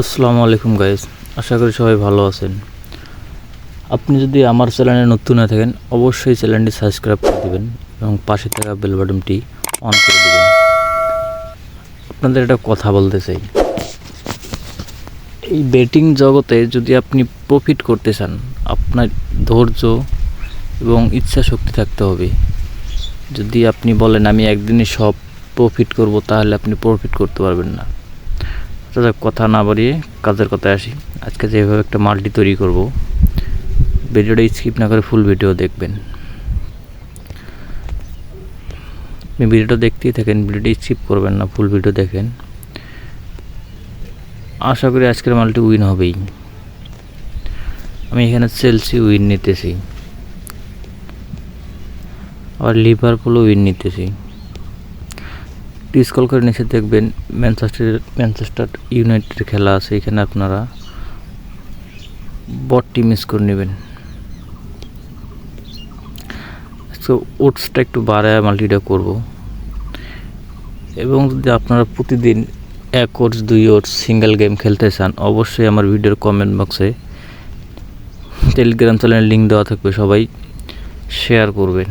আসসালামু আলাইকুম গাইস আশা করি সবাই ভালো আছেন। আপনি যদি আমার চ্যানেলে নতুন না থাকেন, অবশ্যই চ্যানেলটি সাবস্ক্রাইব করে দেবেন এবং পাশে থাকা বেল বাটনটি অন করে দেবেন। আপনাদের একটা কথা বলতে চাই। এই বেটিং জগতে যদি আপনি প্রফিট করতে চান, আপনার ধৈর্য এবং ইচ্ছা শক্তি থাকতে হবে। যদি আপনি বলেন, আমি একদিনে সব প্রফিট করব, তাহলে আপনি প্রফিট করতে পারবেন না। দাদা কথা না বাড়িয়ে কাজের কথায় আসি। আজকে যেভাবে একটা মাল্টি তৈরি করব, ভিডিওটা স্কিপ না করে ফুল ভিডিও দেখবেন। আপনি ভিডিওটা দেখতেই থাকেন, ভিডিওটা স্কিপ করবেন না, ফুল ভিডিও দেখেন। আশা করি আজকের মালটি উইন হবেই। আমি এখানে চেলসি উইন নিতেছি। আবার লিভারপুলও উইন নিতেছি। স্কল করে নিচে দেখবেন ম্যানচেস্টার ম্যানচেস্টার ইউনাইটেড খেলা আছে, এখানে আপনারা বটটি মিস করে নেবেন। তো ওটসটা একটু বাড়ায় মাল্টিটা করব। এবং যদি আপনারা প্রতিদিন এক ওটস দুই ওটস সিঙ্গেল গেম খেলতে চান, অবশ্যই আমার ভিডিওর কমেন্ট বক্সে টেলিগ্রাম চ্যানেলের লিঙ্ক দেওয়া থাকবে, সবাই শেয়ার করবেন।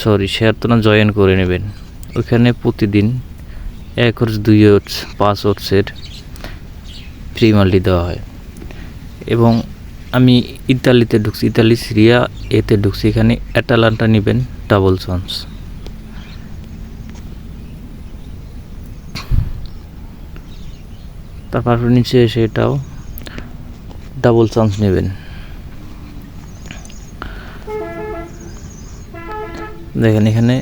সরি শেয়ার তো না জয়েন করে নেবেন। ওইখানে প্রতিদিন এক ওটস, দুই ওটস, পাঁচ ওটসের ফ্রি মাল্টি দেওয়া হয়। এবং আমি ইতালিতে ঢুকছি, ইতালি, সিরিয়া এতে ঢুকছি। এখানে অ্যাটালান্টা নেবেন, ডাবল চান্স তারপর নিচে এসে এটাও ডাবল চান্স নেবেন। দেখেন এখানে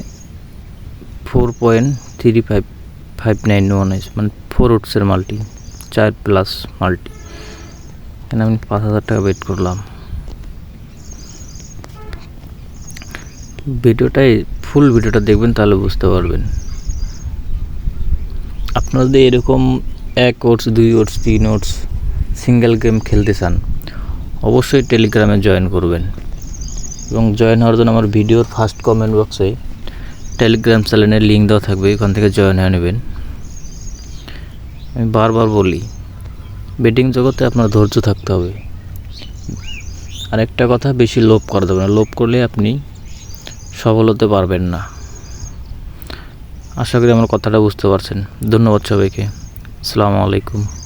four point three five five nine one S মানে ফোর উটসের মাল্টি চার প্লাস মাল্টি এখানে আমি পাঁচ হাজার টাকা ওয়েট করলাম। ভিডিওটাই ফুল ভিডিওটা দেখবেন, তাহলে বুঝতে পারবেন। আপনারা যদি এরকম এক ওটস দুই ওটস তিন ওটস সিঙ্গেল গেম খেলতে চান, অবশ্যই টেলিগ্রামে জয়েন করবেন। এবং জয়েন হওয়ার জন্য আমার ভিডিওর ফার্স্ট কমেন্ট বক্সে টেলিগ্রাম চ্যানেলের লিঙ্ক দেওয়া থাকবে ওখান থেকে জয়েন হয়ে নেবেন। আমি বারবার বলি, বেটিং জগতে আপনার ধৈর্য থাকতে হবে। আর একটা কথা, বেশি লোভ করা যাবে না। লোভ করলে আপনি সফল হতে পারবেন না। আশা করি আমার কথাটা বুঝতে পারছেন। ধন্যবাদ সবাইকে। আসসালামু আলাইকুম।